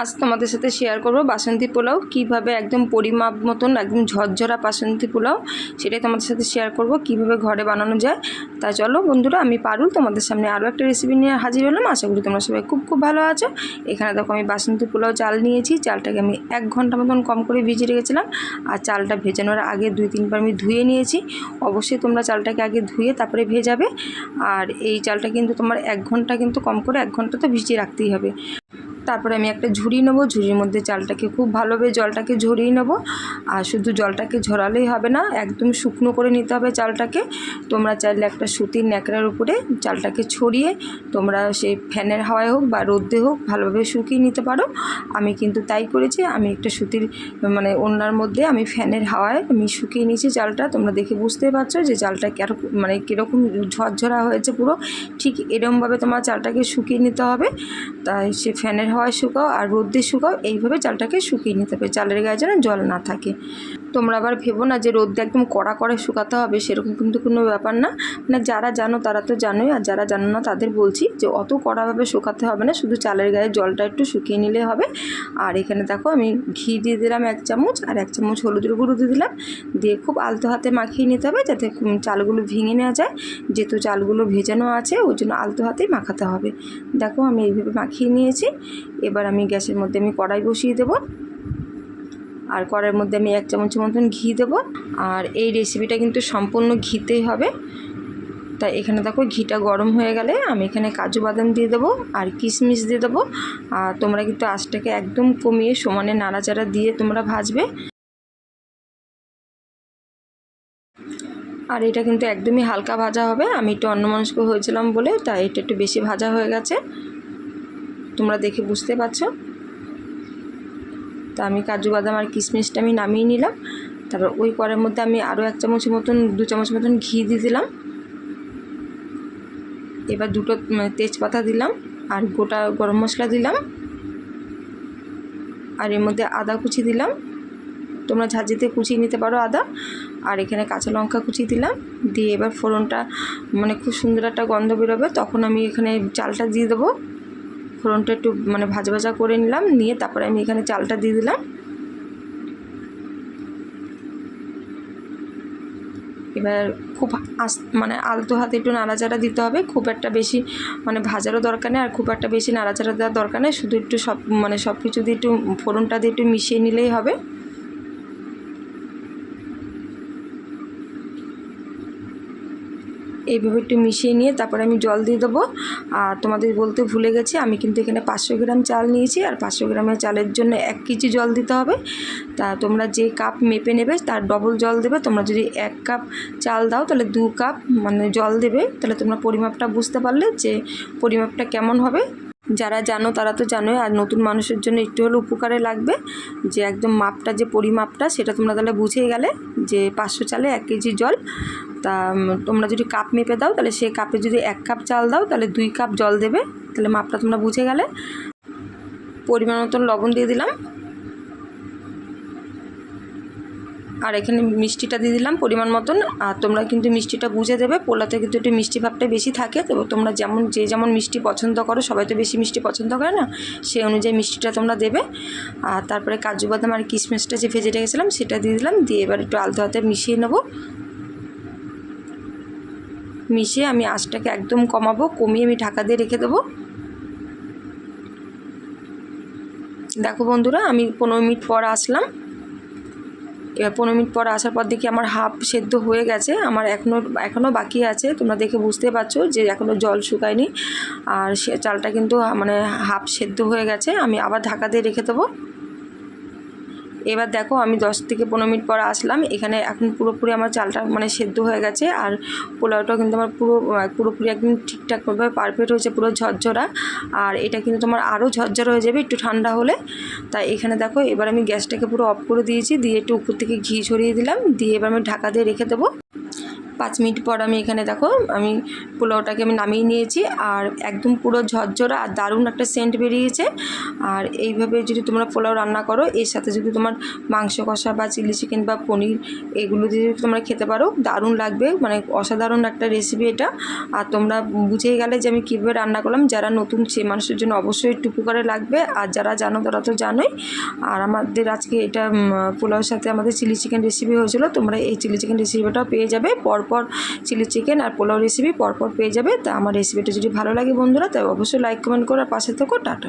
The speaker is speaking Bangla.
আজ তোমাদের সাথে শেয়ার করব বাসন্তী পোলাও। কীভাবে একদম পরিমাপ মতন, একদম ঝরঝরা বাসন্তী পোলাও, সেটাই তোমাদের সাথে শেয়ার করব, কীভাবে ঘরে বানানো যায়। তা চলো বন্ধুরা, আমি পারুল, তোমাদের সামনে আরও একটা রেসিপি নিয়ে হাজির হলাম। আশা করি তোমরা সবাই খুব খুব ভালো আছো। এখানে দেখো আমি বাসন্তী পোলাও চাল নিয়েছি। চালটাকে আমি এক ঘণ্টা মতন কম করে ভিজিয়ে রেখেছিলাম। আর চালটা ভেজানোর আগে দুই তিনবার আমি ধুয়ে নিয়েছি। অবশ্যই তোমরা চালটাকে আগে ধুয়ে তারপরে ভেজাবে। আর এই চালটা কিন্তু তোমার এক ঘণ্টা কিন্তু কম করে, এক ঘণ্টা তো ভিজিয়ে রাখতেই হবে। তারপরে আমি একটা ঝুড়ি নেব, ঝুড়ির মধ্যে চালটাকে খুব ভালোভাবে জলটাকে ঝরিয়ে নেব। আর শুধু জলটাকে ঝরালেই হবে না, একদম শুকনো করে নিতে হবে চালটাকে। তোমরা চাইলে একটা সুতির ন্যাকড়ার উপরে চালটাকে ছড়িয়ে তোমরা সেই ফ্যানের হাওয়ায় হোক বা রোদ্দে হোক ভালোভাবে শুকিয়ে নিতে পারো। আমি কিন্তু তাই করেছি, আমি একটা সুতির মানে ওনার মধ্যে আমি ফ্যানের হাওয়ায় আমি শুকিয়ে নিয়েছি চালটা। তোমরা দেখে বুঝতে পারছ যে চালটা কেরকম মানে কীরকম ঝরঝরা হয়েছে পুরো। ঠিক এরমভাবে তোমার চালটাকে শুকিয়ে নিতে হবে। তাই সে ফ্যানের হাওয়ায় শুকাও আর রোদ্রে শুকাও, এইভাবে চালটাকে শুকিয়ে নিতে হবে। চালের গায়ে যেন জল না থাকে। তোমরা আবার ভেবো না যে রোদ্দে একদম কড়া করে শুকাতে হবে, সেরকম কিন্তু কোনো ব্যাপার না। মানে যারা জানো তারা তো জানোই, আর যারা জানো না তাদের বলছি যে অত কড়াভাবে শুকাতে হবে না, শুধু চালের গায়ে জলটা একটু শুকিয়ে নিলে হবে। আর এখানে দেখো আমি ঘি দিয়ে দিলাম এক চামচ, আর এক চামচ হলুদের গুঁড়ো দিয়ে দিলাম। দিয়ে খুব আলতো হাতে মাখিয়ে নিতে হবে যাতে চালগুলো ভেঙে নেওয়া যায়। যেহেতু চালগুলো ভেজানো আছে, ওই জন্য আলতো হাতেই মাখাতে হবে। দেখো আমি এইভাবে মাখিয়ে নিয়েছি। এবার আমি গ্যাসের মধ্যে আমি কড়াই বসিয়ে দেবো। আর কড়াইয়ের মধ্যে আমি এক চামচ মতন ঘি দেবো। আর এই রেসিপিটা কিন্তু সম্পূর্ণ ঘিতেই হবে। তাই এখানে দেখো ঘিটা গরম হয়ে গেলে আমি এখানে কাজু বাদাম দিয়ে দেবো আর কিশমিশ দিয়ে দেবো। আর তোমরা কিন্তু আঁচটাকে একদম কমিয়ে সমানে নাড়াচাড়া দিয়ে তোমরা ভাজবে। আর এটা কিন্তু একদমই হালকা ভাজা হবে। আমি একটু অন্যমনস্ক হয়েছিলাম বলে, তাই এটা একটু বেশি ভাজা হয়ে গেছে। তোমরা দেখে বুঝতে পারছ? তা আমি কাজু বাদাম আর কিশমিশটা আমি নামিয়ে নিলাম। তারপর ওই কড়ার মধ্যে আমি আরও এক চামচ মতন দু চামচ মতন ঘি দিয়ে দিলাম। এবার দুটো উম, তেজপাতা দিলাম আর গোটা গরম মশলা দিলাম। আর এর মধ্যে আদা কুচি দিলাম। তোমরা ঝাঁঝিতে কুচিয়ে নিতে পারো আদা। আর এখানে কাঁচা লঙ্কা কুচি দিলাম। দিয়ে এবার ফোড়নটা মানে খুব সুন্দর একটা গন্ধ বেরোবে। তখন আমি এখানে চালটা দিয়ে দেবো। ফোড়নটা একটু মানে ভাজা ভাজা করে নিলাম, নিয়ে তারপরে আমি এখানে চালটা দিয়ে দিলাম। এবার খুব আস মানে আলতো হাতে একটু নাড়াচাড়া দিতে হবে, খুব একটা বেশি মানে ভাজারও দরকার নেই, আর খুব একটা বেশি নাড়াচাড়া দেওয়ার দরকার নেই, শুধু একটু সব মানে সব কিছু দিয়ে একটু ফোড়নটা দিয়ে একটু মিশিয়ে নিলেই হবে। এইভাবে একটু মিশিয়ে নিয়ে তারপরে আমি জল দিয়ে দেবো। আর তোমাদের বলতে ভুলে গেছি, আমি কিন্তু এখানে পাঁচশো গ্রাম চাল নিয়েছি, আর পাঁচশো গ্রামের চালের জন্য এক কেজি জল দিতে হবে। তা তোমরা যে কাপ মেপে নেবে, তার ডবল জল দেবে। তোমরা যদি এক কাপ চাল দাও, তাহলে দু কাপ মানে জল দেবে। তাহলে তোমরা পরিমাপটা বুঝতে পারলে যে পরিমাপটা কেমন হবে। যারা জানো তারা তো জানোই, আর নতুন মানুষের জন্য একটু হলো উপকারে লাগবে। যে একদম মাপটা, যে পরিমাপটা, সেটা তোমরা তাহলে বুঝে গেলে যে পাঁচশো চালে এক কেজি জল। তা তোমরা যদি কাপ মেপে দাও, তাহলে সে কাপে যদি এক কাপ চাল দাও, তাহলে দুই কাপ জল দেবে। তাহলে মাপটা তোমরা বুঝে গেলে। পরিমাণ মতন লবণ দিয়ে দিলাম। আর এখানে মিষ্টিটা দিয়ে দিলাম পরিমাণ মতন। আর তোমরা কিন্তু মিষ্টিটা বুঝে দেবে, পোলাতে কিন্তু একটু মিষ্টি ভাবটা বেশি থাকে। তো তোমরা যেমন, যে যেমন মিষ্টি পছন্দ করো, সবাই তো বেশি মিষ্টি পছন্দ করে না, সেই অনুযায়ী মিষ্টিটা তোমরা দেবে। আর তারপরে কাজু বাদাম আর কিশমিশটা যে ভেজে রেখেছিলাম, সেটা দিয়ে দিলাম। দিয়ে এবার একটু আলতো হাতে মিশিয়ে নেব। মিশিয়ে আমি আঁচটাকে একদম কমাবো, কমিয়ে আমি ঢাকা দিয়ে রেখে দেবো। দেখো বন্ধুরা, আমি পনেরো মিনিট পর আসলাম। পনেরো মিনিট পর আসার পর দেখি আমার হাফ সেদ্ধ হয়ে গেছে। আমার এখনও এখনও বাকি আছে। তোমরা দেখে বুঝতে পারছ যে এখনও জল শুকায়নি। আর সে চালটা কিন্তু মানে হাফ সেদ্ধ হয়ে গেছে। আমি আবার ঢাকা দিয়ে রেখে দেবো। এবার দেখো আমি দশ থেকে পনেরো মিনিট পর আসলাম। এখানে এখন পুরোপুরি আমার চালটা মানে সেদ্ধ হয়ে গেছে আর পোলাওটাও কিন্তু আমার পুরো, পুরোপুরি একদম ঠিকঠাকভাবে পারফেক্ট হয়েছে, পুরো ঝরঝরা। আর এটা কিন্তু তোমার আরও ঝরঝরা হয়ে যাবে, একটু ঠান্ডা হলে। তাই এখানে দেখো এবার আমি গ্যাসটাকে পুরো অফ করে দিয়েছি, দিয়ে একটু উপর থেকে ঘি ছড়িয়ে দিলাম, দিয়ে এবার আমি ঢাকা দিয়ে রেখে দেবো। পাঁচ মিনিট পর আমি এখানে দেখো আমি পোলাওটাকে আমি নামিয়ে নিয়েছি আর একদম পুরো ঝরঝরা আর দারুণ একটা সেন্ট বেরিয়েছে। আর এইভাবে যদি তোমরা পোলাও রান্না করো এর সাথে যদি তোমার মাংস কষা বা চিলি চিকেন বা পনির এগুলো যদি তোমরা খেতে পারো দারুণ লাগবে মানে অসাধারণ একটা রেসিপি এটা। আর তোমরা বুঝেই গেলে যে আমি কীভাবে রান্না করলাম যারা নতুন সে মানুষের জন্য অবশ্যই একটু উপকারে লাগবে। আর যারা জানো তারা তো জানোই। আর আমাদের আজকে এটা উম, পোলাওর সাথে আমাদের চিলি চিকেন রেসিপি হয়েছিল তোমরা এই চিলি চিকেন রেসিপিটাও পেয়ে যাবে। পরপর চিলি চিকেন আর পোলাও রেসিপি পরপর পেয়ে যাবে। তা আমার রেসিপিটা যদি ভালো লাগে বন্ধুরা, তাই অবশ্যই লাইক কমেন্ট করার পাশে থেকো। টাটা।